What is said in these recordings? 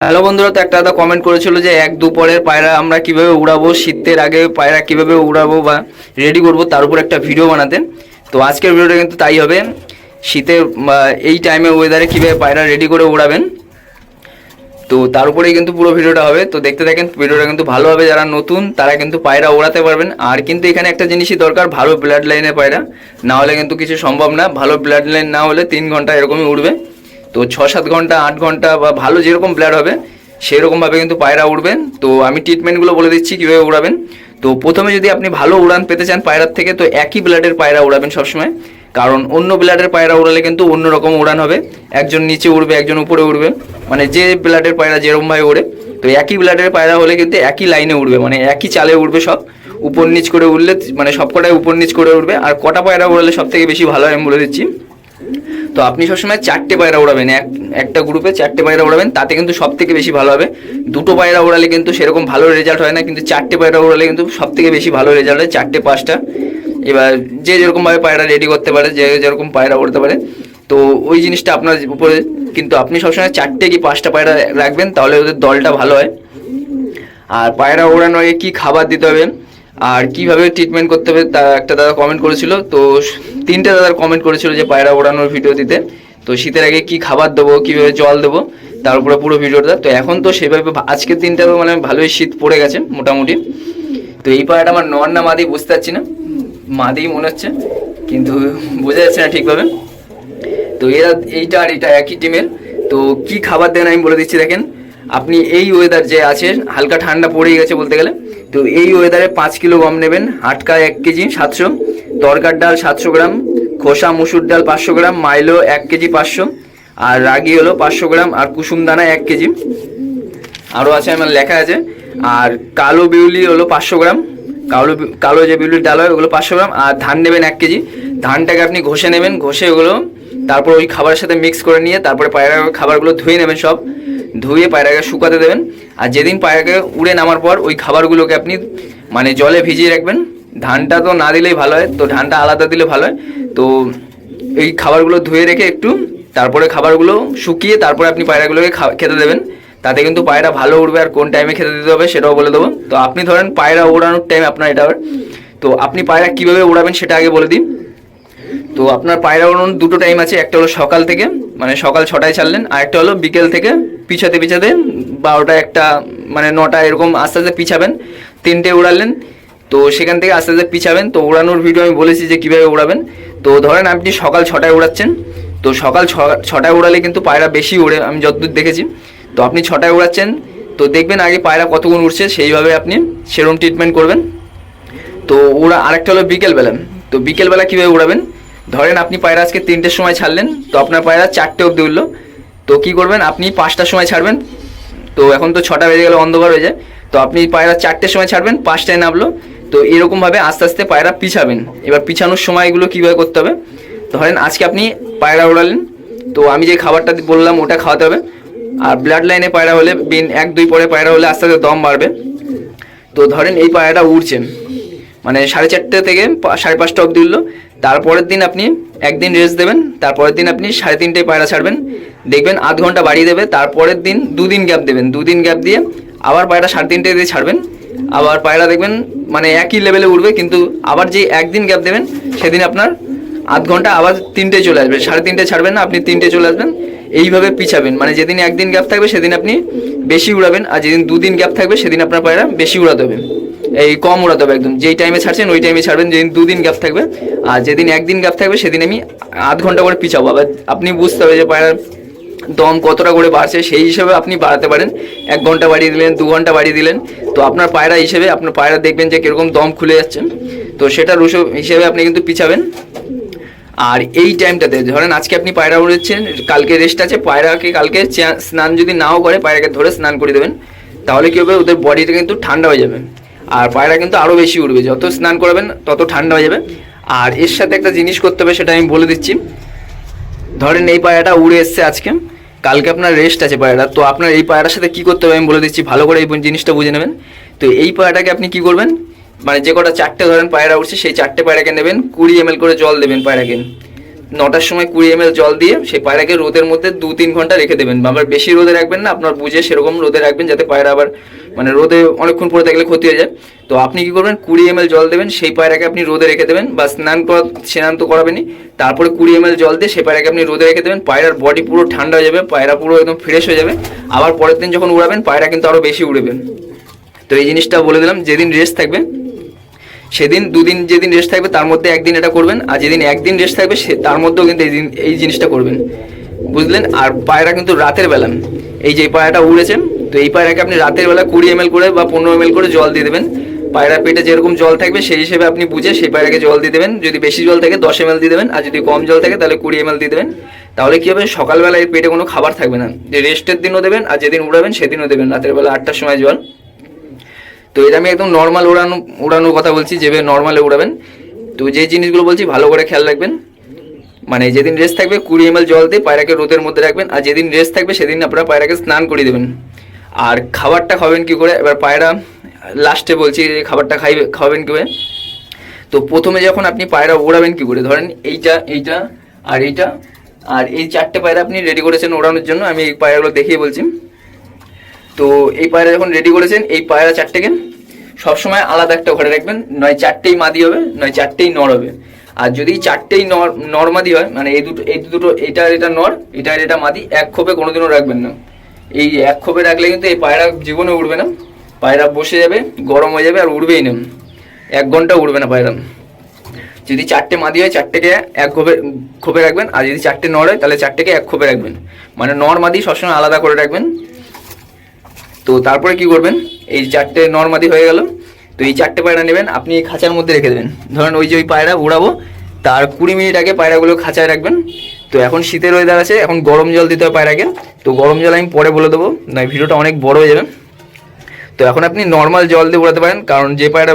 Hello বন্ধুরা, তো একটা দাদা কমেন্ট করেছিল যে এক দুপুরের পায়রা আমরা কীভাবে উড়াবো, শীতের আগে পায়রা কীভাবে উড়াবো বা রেডি করব, তার উপর একটা ভিডিও বানাতে তো আজকের ভিডিওটা কিন্তু তাই হবে। শীতের বা এই টাইমে ওয়েদারে কীভাবে পায়রা রেডি করে উড়াবেন, তো তার উপরেই কিন্তু পুরো ভিডিওটা হবে। তো দেখতে থাকেন ভিডিওটা কিন্তু ভালো হবে। যারা নতুন, তারা কিন্তু পায়রা ওড়াতে পারবেন। আর কিন্তু এখানে একটা জিনিসই দরকার, ভালো ব্লাড লাইনের পায়রা। না হলে কিন্তু কিছু সম্ভব না। ভালো ব্লাড লাইন না হলে তিন ঘণ্টা এরকমই উড়বে। তো ছ সাত ঘণ্টা, আট ঘণ্টা বা ভালো যেরকম ব্লাড হবে, সেরকমভাবে কিন্তু পায়রা উড়বেন। তো আমি ট্রিটমেন্টগুলো বলে দিচ্ছি কীভাবে উড়াবেন। তো প্রথমে যদি আপনি ভালো উড়ান পেতে চান পায়রার থেকে, তো একই ব্লাডের পায়রা উড়াবেন সবসময়। কারণ অন্য ব্লাডের পায়রা উড়ালে কিন্তু অন্য রকম উড়ান হবে। একজন নিচে উড়বে, একজন উপরে উড়বে। মানে যে ব্লাডের পায়রা যেরকমভাবে উড়ে তো একই ব্লাডের পায়রা হলে কিন্তু একই লাইনে উড়বে। মানে একই চালে উড়বে সব। উপর নিচ করে উড়লে মানে সব কটাই উপর নিচ করে উড়বে। আর কটা পায়রা উড়ালে সব থেকে বেশি ভালো আমি বলে দিচ্ছি। তো আপনি সবসময় চারটে পায়রা উড়াবেন। এক, একটা গ্রুপে চারটে পায়রা উড়াবেন, তাতে কিন্তু সব থেকে বেশি ভালো হবে। দুটো পায়রা উড়ালে কিন্তু সেরকম ভালো রেজাল্ট হয় না, কিন্তু চারটে পায়রা উড়ালে কিন্তু সব থেকে বেশি ভালো রেজাল্ট হয় চারটে, পাঁচটা। এবার যে যেরকমভাবে পায়রা রেডি করতে পারে, যে যেরকম পায়রা উড়তে পারে। তো ওই জিনিসটা আপনার উপরে, কিন্তু আপনি সবসময় চারটে কি পাঁচটা পায়রা রাখবেন, তাহলে ওদের দলটা ভালো হয়। আর পায়রা ওড়ানোর আগে কী খাবার দিতে হবে? আর কীভাবে ট্রিটমেন্ট করতে হবে তা একটা দাদা কমেন্ট করেছিল, তো তিনটে দাদার কমেন্ট করেছিল যে পায়রা ওড়ানোর ভিডিও দিতে। তো শীতের আগে কি খাবার দেবো, কীভাবে জল দেবো, তার উপরে পুরো ভিডিওটা তো এখন তো সেভাবে আজকের দিনটা মানে ভালোই শীত পড়ে গেছে মোটামুটি। তো এই পায়রাটা আমার নর না, মাদি বুঝতে পারছি না। মাদি মনে হচ্ছে, কিন্তু বোঝা যাচ্ছে না ঠিকভাবে। তো এরা, এইটা আর এটা একই টিমের তো কি খাবার দেন আমি বলে দিচ্ছি দেখেন। আপনি এই ওয়েদার যে আছে, হালকা ঠান্ডা পড়েই গেছে বলতে গেলে। তো এই ওয়েদারে পাঁচ কিলো গম নেবেন, হাটকা এক কেজি সাতশো, তরকার ডাল সাতশো গ্রাম, খোসা, মুসুর ডাল পাঁচশো গ্রাম, মাইলো এক কেজি পাঁচশো, আর রাগি হলো পাঁচশো গ্রাম, আর কুসুম দানা এক কেজি। আরও আছে আমার লেখা আছে, আর কালো বিউলি হলো পাঁচশো গ্রাম, কালো কালো যে বিউলির ডাল হয় ওগুলো পাঁচশো গ্রাম, আর ধান নেবেন এক কেজি। ধানটাকে আপনি ঘষে নেবেন, ঘষে ওগুলো তারপর ওই খাবারের সাথে মিক্স করে নিয়ে তারপরে পায়রা খাবারগুলো ধুয়ে নেবেন সব। ধুয়ে পায়রাকে শুকাতে দেবেন। আর যেদিন পায়রাকে উড়ে নামার পর ওই খাবারগুলোকে আপনি মানে জলে ভিজিয়ে রাখবেন। ধানটা তো না দিলেই ভালো হয়, তো ধানটা আলাদা দিলে ভালো হয়। তো এই খাবারগুলো ধুয়ে রেখে একটু তারপরে খাবারগুলো শুকিয়ে তারপরে আপনি পায়রাগুলোকে খেতে দেবেন। তাতে কিন্তু পায়রা ভালো উঠবে আর কোন টাইমে খেতে দিতে হবে সেটাও বলে দেবো। তো আপনি ধরেন পায়রা ওড়ানোর টাইম আপনার এটা। তো আপনি পায়রা কীভাবে ওড়াবেন সেটা আগে বলে দিই। তো আপনার পায়রা ওড়ানোর দুটো টাইম আছে, একটা হলো সকাল থেকে মানে সকাল ছটায় ছাড়লেন, আর একটা হলো বিকেল থেকে পিছাতে পিছাতে বারোটা একটা মানে নটা এরকম আস্তে আস্তে পিছাবেন, তিনটে উড়ালেন, তো সেখান থেকে আস্তে আস্তে পিছাবেন, তো উড়ানোর ভিডিও আমি বলেছি যে কীভাবে উড়াবেন, তো ধরেন আপনি সকাল ছটায় উড়াচ্ছেন, তো সকাল ছ- ছটায় উড়ালে কিন্তু পায়রা বেশি উড়ে আমি যতদূর দেখেছি, তো আপনি ছটায় উড়াচ্ছেন, তো দেখবেন আগে পায়রা কতক্ষণ উঠছে সেইভাবে আপনি সেরকম ট্রিটমেন্ট করবেন, তো ওরা আরেকটা হলো বিকেলবেলা, তো বিকেলবেলা কীভাবে উড়াবেন ধরেন আপনি পায়রা আজকে তিনটের সময় ছাড়লেন, তো আপনার পায়রা চারটে অবধি উঠল। তো কী করবেন? আপনি পাঁচটার সময় ছাড়বেন। তো এখন তো ছটা বেজে গেলে, অন্ধকার হয়ে যায়। তো আপনি পায়রা চারটের সময় ছাড়বেন, পাঁচটায় নামলো। তো এরকমভাবে আস্তে আস্তে পায়রা পিছাবেন। এবার পিছানোর সময়গুলো কীভাবে করতে হবে? ধরেন আজকে আপনি পায়রা উড়ালেন। তো আমি যে খাবারটা বললাম, ওটা খাওয়াতে হবে। আর ব্লাড লাইনে পায়রা হলে, বিন এক দুই পরে পায়রা হলে আস্তে আস্তে দম বাড়বে। তো ধরেন এই পায়রাটা উড়ছে। মানে সাড়ে চারটে থেকে সাড়ে পাঁচটা অবধি উঠল। তারপরের দিন আপনি একদিন রেস্ট দেবেন, তারপরের দিন আপনি সাড়ে তিনটে পায়রা ছাড়বেন। দেখবেন আধ ঘণ্টা বাড়িয়ে দেবে, তারপরের দিন দুদিন গ্যাপ দেবেন। দুদিন গ্যাপ দিয়ে আবার পায়রা সাড়ে তিনটে দিয়ে ছাড়বেন। আবার পায়রা দেখবেন মানে একই লেভেলে উঠবে, কিন্তু আবার যে একদিন গ্যাপ দেবেন, সেদিন আপনার আধ ঘণ্টা আবার তিনটে চলে আসবে। সাড়ে তিনটে ছাড়বেন না, আপনি তিনটে চলে আসবেন। এইভাবে পিছাবেন। মানে যেদিন একদিন গ্যাপ থাকবে, সেদিন আপনি বেশি উড়াবেন, আর যেদিন দুদিন গ্যাপ থাকবে, সেদিন আপনার পায়রা বেশি উড়াতে হবে এই কম উড়াতে হবে একদম। যেই টাইমে ছাড়ছেন, ওই টাইমে ছাড়বেন, যেদিন দুদিন গ্যাপ থাকবে। আর যেদিন একদিন গ্যাপ থাকবে, সেদিন আমি আধ ঘণ্টা করে পিছাবো। আবার আপনি বুঝতে হবে যে পায়রার দম কতটা করে বাড়ছে, সেই হিসাবে আপনি বাড়াতে পারেন। এক ঘণ্টা বাড়িয়ে দিলেন, দু ঘণ্টা বাড়িয়ে দিলেন। তো আপনার পায়রা হিসেবে, আপনার পায়রা দেখবেন যে কীরকম দম খুলে যাচ্ছে। তো সেটার হিসেবে আপনি কিন্তু পিছাবেন। আর এই টাইমটাতে ধরেন আজকে আপনি পায়রা উড়েছেন, কালকে রেস্ট আছে, পায়রাকে কালকে স্নান যদি নাও করে, পায়রাকে ধরে স্নান করে দেবেন, তাহলে কী হবে? ওদের বডিটা কিন্তু ঠান্ডা হয়ে যাবে। আর পায়রা কিন্তু আরও বেশি উড়বে। যত স্নান করাবেন, তত ঠান্ডা হয়ে যাবে। আর এর সাথে একটা জিনিস করতে হবে, সেটা আমি বলে দিচ্ছি। ধরেন এই পায়রাটা উড়ে এসছে আজকে। কালকে আপনার রেস্ট আছে পায়রা তো আপনার এই পায়রার সাথে কি করতে হবে আমি বলে দিচ্ছি। ভালো করে এই জিনিসটা বুঝে নেবেন। তো এই পায়রাটাকে আপনি কি করবেন? মানে যে কটা চারটে ধরেন পায়রা উঠছে, সেই চারটে পায়রাকে নেবেন, কুড়ি এম করে জল দেবেন পায়রাকে। নটার সময় কুড়ি এম জল দিয়ে সেই পায়রাকে রোদের মধ্যে দু তিন ঘণ্টা রেখে দেবেন। আবার বেশি রোদে রাখবেন না, আপনার বুঝে সেরকম রোদে রাখবেন যাতে পায়রা আবার মানে রোদে অনেকক্ষণ পরে থাকলে ক্ষতি হয়ে যায়। তো আপনি কি করবেন, কুড়ি এম জল দেবেন, সেই পায়রাকে আপনি রোদে রেখে দেবেন বা স্নান করা স্নান তো করাবেনই। তারপরে কুড়ি এম জল দিয়ে সেই পায়রাকে আপনি রোদে রেখে দেবেন, পায়রার বডি পুরো ঠান্ডা হয়ে যাবে, পায়রা পুরো একদম ফ্রেশ হয়ে যাবে। আবার পরের দিন যখন উড়াবেন, পায়রা কিন্তু আরও বেশি উড়বে। তো এই জিনিসটা বলে দিলাম, যেদিন রেস্ট থাকবে সেদিন দুদিন যেদিন রেস্ট থাকবে, তার মধ্যে একদিন এটা করবেন। আর যেদিন একদিন রেস্ট থাকবে, সে, তার মধ্যেও কিন্তু এই এই জিনিসটা করবেন। বুঝলেন? আর পায়রা কিন্তু রাতের বেলা। এই যে এই পায়রাটা উড়েছে তো এই পায়রাকে আপনি রাতের বেলা কুড়ি এম করে বা পনেরো এম করে জল দিয়ে দেবেন। পায়রা পেটে যেরকম জল থাকবে, সেই হিসেবে আপনি বুঝে সেই পায়রাকে জল দিয়ে দেবেন। যদি বেশি জল থাকে, দশ এম দিয়ে দেবেন। আর যদি কম জল থাকে, তাহলে কুড়ি এম দিয়ে দেবেন। তাহলে কী হবে? সকালবেলা এর পেটে কোনো খাবার থাকবে না। যে রেস্টের দিনও দেবেন, আর যেদিন উড়াবেন, সেদিনও দেবেন। রাতের বেলা আটটার সময় জল। তো এটা আমি একদম নর্মাল উড়ানো, উড়ানোর কথা বলছি, যেভাবে নর্মালে উড়াবেন। তো যে জিনিসগুলো বলছি, ভালো করে খেয়াল রাখবেন। মানে যেদিন রেস্ট থাকবে, কুড়ি এম জল দিয়ে পায়রাকে রোদের মধ্যে রাখবেন, আর যেদিন রেস্ট থাকবে, সেদিন আপনারা পায়রাকে স্নান করিয়ে দেবেন। আর খাবারটা খাবেন কী করে? এবার পায়রা লাস্টে বলছি, খাবারটা খাইবে, খাওয়াবেন কি করে? তো প্রথমে যখন আপনি পায়রা ওড়াবেন কী করে? ধরেন এইটা এইটা, আর এইটা, আর এই চারটে পায়রা আপনি রেডি করেছেন ওড়ানোর জন্য, আমি এই পায়রাগুলো দেখিয়ে বলছি। তো এই পায়রা যখন রেডি করেছেন, এই পায়রা চারটেকে সবসময় আলাদা একটা ঘরে রাখবেন। নয় চারটেই মাদি হবে, নয় চারটেই নর হবে। আর যদি চারটেই নর নর মাদি হয় মানে এই দুটো এই দুটো এটা আর এটা নর, এটা আর এটা মাদি, এক খোপে কোনোদিনও রাখবেন না। এই এক খোপে রাখলে কিন্তু এই পায়রা জীবনে উঠবে না। পায়রা বসে যাবে, গরম হয়ে যাবে আর উড়বেই না। এক ঘণ্টা উড়বে না পায়রা। যদি চারটে মাদি হয়, চারটেকে এক খোপে খোপে রাখবেন। আর যদি চারটে নর হয়, তাহলে চারটেকে এক খোপে রাখবেন। মানে নর মাদি সবসময় আলাদা করে রাখবেন। তো তারপরে কি করবেন? এই চারটে নর্মাদি হয়ে গেল। তো এই চারটে পায়রা নেবেন, আপনি এই খাঁচার মধ্যে রেখে দেবেন। ধরেন ওই যে ওই পায়রা উড়াবো, তার কুড়ি মিনিট আগে পায়রাগুলো খাঁচায় রাখবেন। তো এখন শীতের ওয়েদার আছে, এখন গরম জল দিতে হবে পায়রাকে। তো গরম জল আমি পরে বলে দেবো নয় ভিডিওটা অনেক বড় হয়ে যাবে। তো এখন আপনি নর্মাল জল দিয়ে উড়াতে পারেন, কারণ যে পায়রা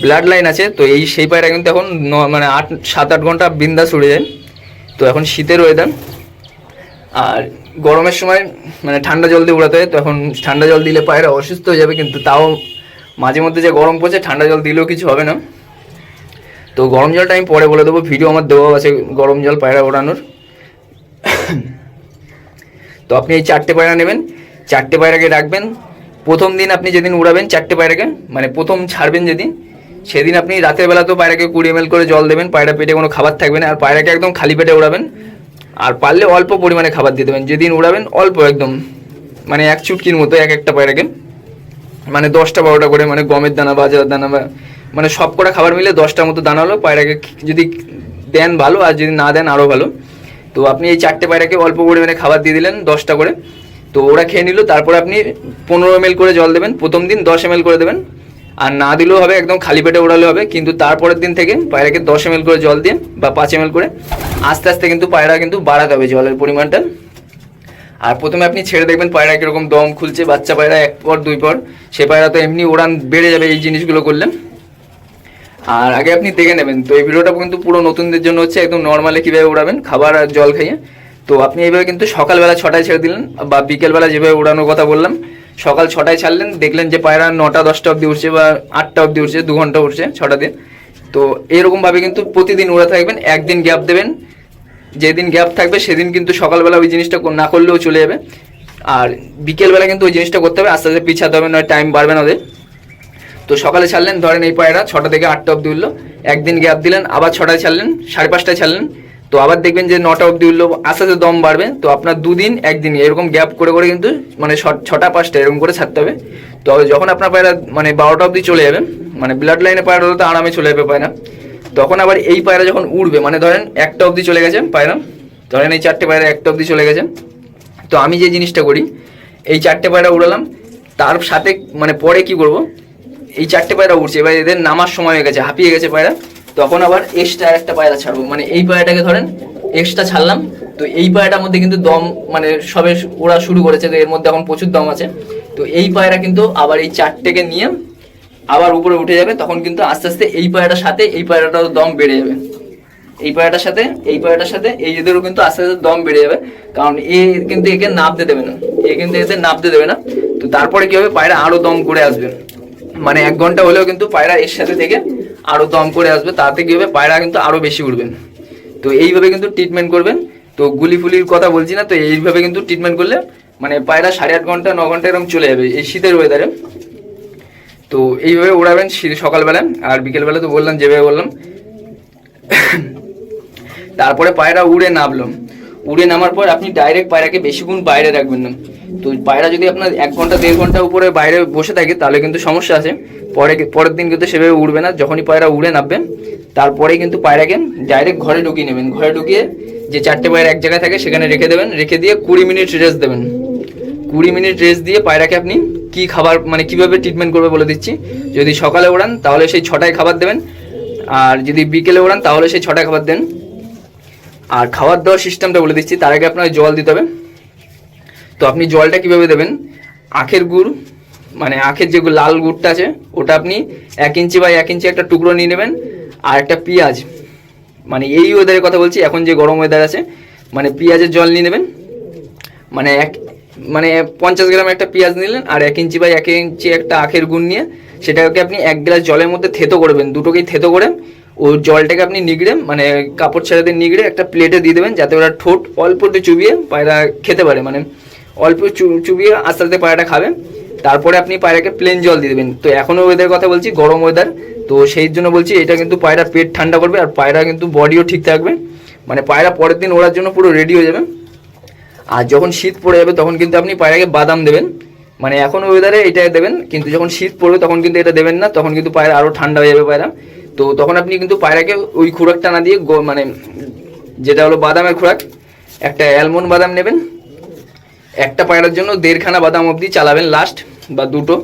ব্লাড লাইন আছে, তো এই সেই পায়রা কিন্তু এখন ন- মানে আট, সাত, আট ঘণ্টা বিন্দাস উড়ে যায়। তো এখন শীতের ওয়েদার আর গরমের সময় মানে ঠান্ডা জল দিয়ে উড়াতে হয় তো ঠান্ডা জল দিলে পায়রা অসুস্থ হয়ে যাবে, কিন্তু তাও মাঝে মধ্যে যে গরম পড়ছে, ঠান্ডা জল দিলেও কিছু হবে না। তো গরম জলটা আমি পরে বলে দেবো, ভিডিও আমার দেওয়া আছে গরম জল পায়রা ওড়ানোর। তো আপনি এই চারটে পায়রা নেবেন, চারটে পায়রাকে রাখবেন। প্রথম দিন আপনি যেদিন উড়াবেন চারটে পায়রাকে মানে প্রথম ছাড়বেন যেদিন, সেদিন আপনি রাতের বেলা তো পায়রাকে কুড়ি এম করে জল দেবেন, পায়রা পেটে কোনো খাবার থাকবে না, আর পায়রাকে একদম খালি পেটে উড়াবেন। আর পারলে অল্প পরিমাণে খাবার দিয়ে দেবেন। যেদিন উড়াবেন, অল্প একদম মানে এক চুটকির মতো, এক একটা পায়রাকে মানে দশটা বারোটা করে মানে গমের দানা বাজার দানা বা মানে সব কটা খাবার মিলে দশটার মতো দানা হলো পায়রাকে যদি দেন ভালো, আর যদি না দেন আরও ভালো। তো আপনি এই চারটে পায়রাকে অল্প পরিমাণে খাবার দিয়ে দিলেন দশটা করে। তো ওরা খেয়ে নিল, তারপরে আপনি পনেরো এম করে জল দেবেন। প্রথম দিন দশ এম করে দেবেন। আর না দিলেও হবে, একদম খালি পেটে ওড়ালে হবে। কিন্তু তারপরের দিন থেকে পায়রাকে দশ এম করে জল দিয়ে বা পাঁচ এম করে আস্তে আস্তে কিন্তু পায়রা কিন্তু বাড়াতে হবে জলের পরিমাণটা। আর প্রথমে আপনি ছেড়ে দেখবেন পায়রা কীরকম দম খুলছে, বাচ্চা পায়রা এক পর দুই পর। সে পায়রা তো এমনি উড়ান বেড়ে যাবে এই জিনিসগুলো করলে। আর আগে আপনি দেখে নেবেন। তো এই ভিডিওটা কিন্তু পুরো নতুনদের জন্য হচ্ছে, একদম নর্মালি কীভাবে উড়াবেন, খাবার আর জল খাইয়ে। তো আপনি এইভাবে কিন্তু সকালবেলা ছটায় ছেড়ে দিলেন বা বিকেলবেলা যেভাবে উড়ানোর কথা বললাম সকাল ছটায় ছাড়লেন, দেখলেন যে পায়রা নটা, দশটা অবধি উঠছে বা আটটা অবধি উঠছে, দু ঘণ্টা উঠছে ছটা দিন। তো এরকমভাবে কিন্তু প্রতিদিন উড়াতে থাকবেন, একদিন গ্যাপ দেবেন। যেদিন গ্যাপ থাকবে সেদিন কিন্তু সকালবেলা ওই জিনিসটা না করলেও চলে যাবে। আর বিকেলবেলা কিন্তু ওই জিনিসটা করতে হবে, আস্তে আস্তে পিছাতে হবে, নয় টাইম বাড়বে না ওদের। তো সকালে ছাড়লেন, ধরেন এই পায়রা ছটা থেকে আটটা অব্দি উঠল, একদিন গ্যাপ দিলেন, আবার ছটায় ছাড়লেন, সাড়ে পাঁচটায় ছাড়লেন তো আবার দেখবেন যে নটা অবধি উঠল আস্তে আস্তে দম বাড়বে। তো আপনার দুদিন, একদিন, এরকম গ্যাপ করে করে কিন্তু মানে ছটা পাঁচটা এরকম করে ছাড়তে হবে। তো যখন আপনার পায়রা মানে বারোটা অবধি চলে যাবে মানে ব্লাড লাইনে পায়রা তো আরামে চলে যাবে পায়রা। তখন আবার এই পায়রা যখন উঠবে মানে ধরেন একটা অবধি চলে গেছে পায়রা, ধরেন এই চারটে পায়রা একটা অবধি চলে গেছে। তো আমি যে জিনিসটা করি, এই চারটে পায়রা উড়ালাম, তার সাথে মানে পরে কি করব, এই চারটে পায়রা উঠছে এবার এদের নামার সময় হয়ে গেছে, হাঁপিয়ে গেছে পায়রা। তখন আবার এক্সট্রা একটা পায়রা ছাড়বো। মানে এই পায়রাটাকে ধরেন এক্সট্রা ছাড়লাম, তো এই পায়রাটার মধ্যে কিন্তু দম মানে সবে ওরা শুরু করেছে, তো এর মধ্যে এখন প্রচুর দম আছে। তো এই পায়রা কিন্তু আবার এই চারটেকে নিয়ে আবার উপরে উঠে যাবে, তখন কিন্তু আস্তে আস্তে এই পায়রাটার সাথে এই পায়রাটার দম বেড়ে যাবে। এই পায়রাটার সাথে, এই পায়রাটার সাথে, এই এদেরও কিন্তু আস্তে আস্তে দম বেড়ে যাবে, কারণ এ কিন্তু একে নাপতে দেবে না। এ কিন্তু এদের নাপতে দেবে না। তো তারপরে কি হবে? পায়রা আরও দম করে আসবে। মানে এক ঘণ্টা হলেও কিন্তু পায়রা এর সাথে থেকে আরও দম করে আসবে, তাতে কি হবে? পায়রা কিন্তু আরও বেশি উঠবে তো এইভাবে কিন্তু ট্রিটমেন্ট করবেন। তো গুলি ফুলির কথা বলছি না, তো এইভাবে কিন্তু ট্রিটমেন্ট করলে মানে পায়রা সাড়ে আট ঘণ্টা, ন ঘণ্টা এরকম চলে যাবে এই শীতের ওয়েদারে তো এইভাবে উড়াবেন শী- সকালবেলা। আর বিকেলবেলা তো বললাম, যেভাবে বললাম। তারপরে পায়রা উড়ে নামলাম উড়ে নামার পর আপনি ডাইরেক্ট পায়রাকে বেশিক্ষণ বাইরে রাখবেন না। তো পায়রা যদি আপনার এক ঘণ্টা, দেড় ঘণ্টা উপরে বাইরে বসে থাকে, তাহলে কিন্তু সমস্যা আছে। পরে পরের দিন কিন্তু সেভাবে উড়বে না। যখনই পায়রা উড়ে নামবে তারপরে কিন্তু পায়রাকে ডাইরেক্ট ঘরে ঢুকিয়ে নেবেন। ঘরে ঢুকিয়ে যে চারটে পায়রা এক জায়গায় থাকে, সেখানে রেখে দেবেন। রেখে দিয়ে কুড়ি মিনিট রেস্ট দেবেন। কুড়ি মিনিট রেস্ট দিয়ে পায়রাকে আপনি কি খাবার মানে কীভাবে ট্রিটমেন্ট করবে বলে দিচ্ছি। যদি সকালে ওড়ান, তাহলে সেই ছটায় খাবার দেবেন। আর যদি বিকেলে ওড়ান, তাহলে সেই ছটায় খাবার দেন। আর খাবার দেওয়ার সিস্টেমটা বলে দিচ্ছি। তার আগে আপনাকে জল দিতে হবে। তো আপনি জলটা কীভাবে দেবেন? আখের গুড় মানে আখের যে লাল গুড়টা আছে, ওটা আপনি এক ইঞ্চি বা এক ইঞ্চি একটা টুকরো নিয়ে নেবেন, আর একটা পেঁয়াজ। মানে এই ওয়েদারের কথা বলছি, এখন যে গরম ওয়েদার আছে মানে পেঁয়াজের জল নিয়ে নেবেন। মানে এক মানে পঞ্চাশ গ্রাম একটা পেঁয়াজ নিলেন, আর এক ইঞ্চি বা এক ইঞ্চি একটা আখের গুড় নিয়ে সেটাকে আপনি এক গ্লাস জলের মধ্যে থেতো করবেন দুটোকেই থেতো করে। ও জলটাকে আপনি নিগড়ে মানে কাপড় ছেড়ে দিয়ে নিগড়ে একটা প্লেটে দিয়ে দেবেন, যাতে ওরা ঠোঁট অল্প একটু চুবিয়ে পায়রা খেতে পারে। মানে অল্প চুবিয়ে আস্তে আস্তে পায়রাটা খাবে। তারপরে আপনি পায়রাকে প্লেন জল দিয়ে দেবেন। তো এখনও ওয়েদার কথা বলছি, গরম ওয়েদার তো সেই জন্য বলছি, এটা কিন্তু পায়রা পেট ঠান্ডা করবে আর পায়রা কিন্তু বডিও ঠিক থাকবে। মানে পায়রা পরের দিন ওড়ার জন্য পুরো রেডি হয়ে যাবে। আর যখন শীত পড়ে যাবে, তখন কিন্তু আপনি পায়রাকে বাদাম দেবেন। মানে এখন ওয়েদারে এটা দেবেন, কিন্তু যখন শীত পড়বে, তখন কিন্তু এটা দেবেন না। তখন কিন্তু পায়রা আরও ঠান্ডা হয়ে যাবে পায়রা। তো তখন আপনি কিন্তু পায়রাকে ওই খোরাকটা না দিয়ে মানে যেটা হলো বাদামের খোরাক, একটা অ্যালমন্ড বাদাম নেবেন। একটা পায়রার জন্য দেড়খানা বাদাম অবধি চালাবেন লাস্ট বা দুটো।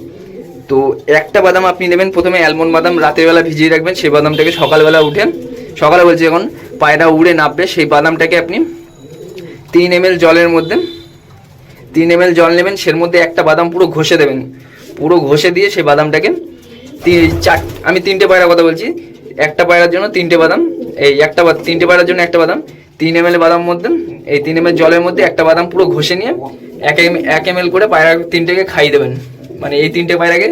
তো একটা বাদাম আপনি নেবেন, প্রথমে অ্যালমন্ড বাদাম রাতের বেলা ভিজিয়ে রাখবেন সেই বাদামটাকে সকালবেলা উঠে সকালে বলছি যখন পায়রা উড়ে নামবে, সেই বাদামটাকে আপনি তিন এম জলের মধ্যে, তিন এম জল নেবেন, সের মধ্যে একটা বাদাম পুরো ঘষে দেবেন। পুরো ঘষে দিয়ে সেই বাদামটাকে চার, আমি তিনটে পায়রার কথা বলছি। একটা পায়রার জন্য তিনটে বাদাম, এই একটা তিনটে পায়রার জন্য একটা বাদাম তিন এম বাদাম মধ্যে, এই তিন এম জলের মধ্যে একটা বাদাম পুরো ঘষে নিয়ে এক এম এক এম এল করে পায়রা তিনটেকে খাইয়ে দেবেন। মানে এই তিনটে পায়রাকে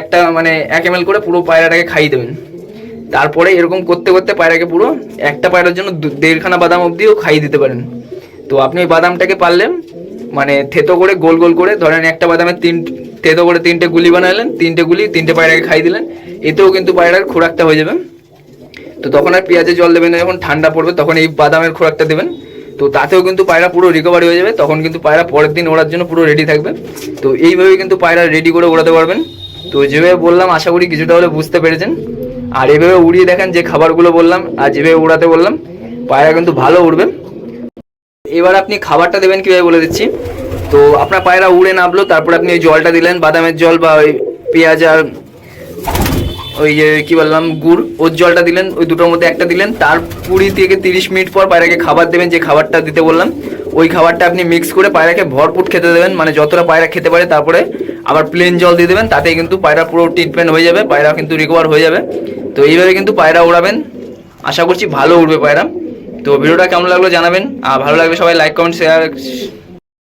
একটা মানে এক এম করে পুরো পায়রাটাকে খাইয়ে দেবেন। তারপরে এরকম করতে করতে পায়রাকে পুরো একটা পায়রার জন্য দেড়খানা বাদাম অবধিও খাইয়ে দিতে পারেন। তো আপনি ওই বাদামটাকে পারলে মানে থেতো করে গোল গোল করে ধরেন একটা বাদামের তিন, থেতো করে তিনটে গুলি বানালেন, তিনটে গুলি তিনটে পায়রাকে খাইয়ে দিলেন, এতেও কিন্তু পায়রার খোরাকটা হয়ে যাবে। তো তখন আর পেঁয়াজে জল দেবেন না, যখন ঠান্ডা পড়বে তখন এই বাদামের খোরাকটা দেবেন। তো তাতেও কিন্তু পায়রা পুরো রিকভারি হয়ে যাবে, তখন কিন্তু পায়রা পরের দিন ওড়ার জন্য পুরো রেডি থাকবে। তো এইভাবে কিন্তু পায়রা রেডি করে ওড়াতে পারবেন। তো যেভাবে বললাম, আশা করি কিছুটা হলে বুঝতে পেরেছেন। আর এভাবে উড়িয়ে দেখেন যে খাবারগুলো বললাম, আর যেভাবে উড়াতে বললাম, পায়রা কিন্তু ভালো উড়বে। এবার আপনি খাবারটা দেবেন কীভাবে বলে দিচ্ছি। তো আপনার পায়রা উড়ে নামলো, তারপর আপনি ওই জলটা দিলেন, বাদামের জল বা ওই পেঁয়াজ আর ওই যে কি বললাম, গুড়, ওর জলটা দিলেন, ওই দুটোর মধ্যে একটা দিলেন, তার কুড়ি থেকে তিরিশ মিনিট পর পায়রাকে খাবার দেবেন, যে খাবারটা দিতে বললাম, ওই খাবারটা আপনি মিক্স করে পায়রাকে ভরপুর খেতে দেবেন মানে যতটা পায়রা খেতে পারে তারপরে আবার প্লেন জল দিয়ে দেবেন তাতে কিন্তু পায়রা পুরো ট্রিটমেন্ট হয়ে যাবে পায়রা কিন্তু রিকভার হয়ে যাবে। তো এইভাবে কিন্তু পায়রা উড়াবেন। আশা করছি ভালো উড়বে পায়রা। তো ভিডিওটা কেমন লাগল জানাবেন, আর ভালো লাগলে সবাই লাইক কমেন্ট শেয়ার